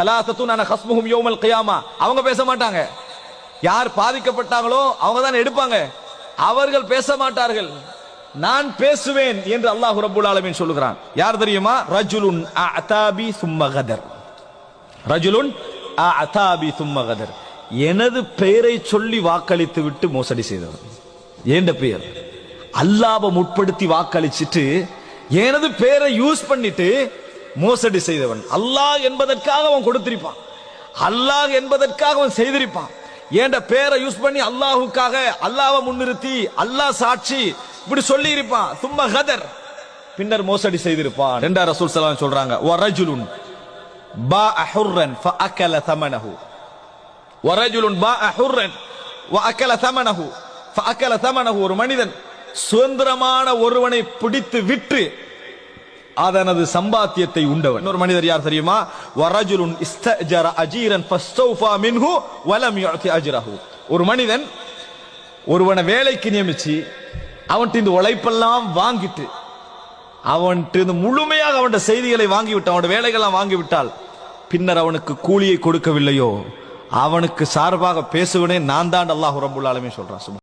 சலாசத்துன் அன ஹஸ்முஹும் கியாமா. அவங்க பேச மாட்டாங்க. யார் பாதிக்கப்பட்டாங்களோ அவங்க தான் எடுப்பாங்க. அவர்கள் பேச மாட்டார்கள். நான் பேசுவேன் என்று அல்லாஹ் ரபுல் ஆலமின் சொல்லுகிறான். யார் தெரியுமா? ரஜுலுன் அதாபி சும்மகதர் ரஜுலுன் அதாபி சும்மகதர் எனது பெயரை சொல்லி வாக்களித்து விட்டு மோசடி செய்தவர். ஏண்ட பெயர்? அல்லாவை முற்படுத்தி வாக்களிச்சிட்டு எனது பெயரை யூஸ் பண்ணிட்டு மோசடி செய்தவன். அல்லாஹ் என்பதற்காக அவன் கொடுத்திருப்பான். அல்லாஹ் என்பதற்காக அவன் செய்திருப்பான். ஏண்ட பேரை யூஸ் பண்ணி அல்லாஹுக்காக அல்லாவை முன்னிறுத்தி அல்லாஹ் சாட்சி இப்படி சொல்லி இருப்பான் சும்மா கதர். பின்னர் மோசடி செய்திருப்பான். ரெண்டா ரசூல் சலாம் சொல்றாங்க வரஜுலுன் பா அஹுர்ரன் ஃப அக்கல தமனஹு. வரஜுலுன் பா ஹுர்ரன் அக்கல தமனஹு. ஃபஅக்கல தமனஹு ஒரு மனிதன் சுதந்திரமான ஒருவனை பிடித்து விற்று அதனது சம்பாத்தியத்தை உண்டவன். இன்னொரு மனிதர் யார் தெரியுமா? வரஜுலுன் இஸ்தஜர அஜீரன் ஃபஸ்தௌஃபா மின்ஹு வலம் யுஅதி அஜ்ரஹு. ஒரு மனிதன் ஒருவனை வேலைக்கு நியமிச்சு அவன்கிட்ட இந்த உழைப்பெல்லாம் வாங்கிட்டு அவன்கிட்ட இந்த முழுமையாக அவனோட செய்திகளை வாங்கிவிட்டு அவனோட வேலைகள்லாம் வாங்கிவிட்டால் பின்னர் அவனுக்கு கூலியை கொடுக்கவில்லையோ? அவனுக்கு சார்பாக பேசுவனே நான் தான் அல்லாஹ் ரப்புல் ஆலமீன் சொல்றான்.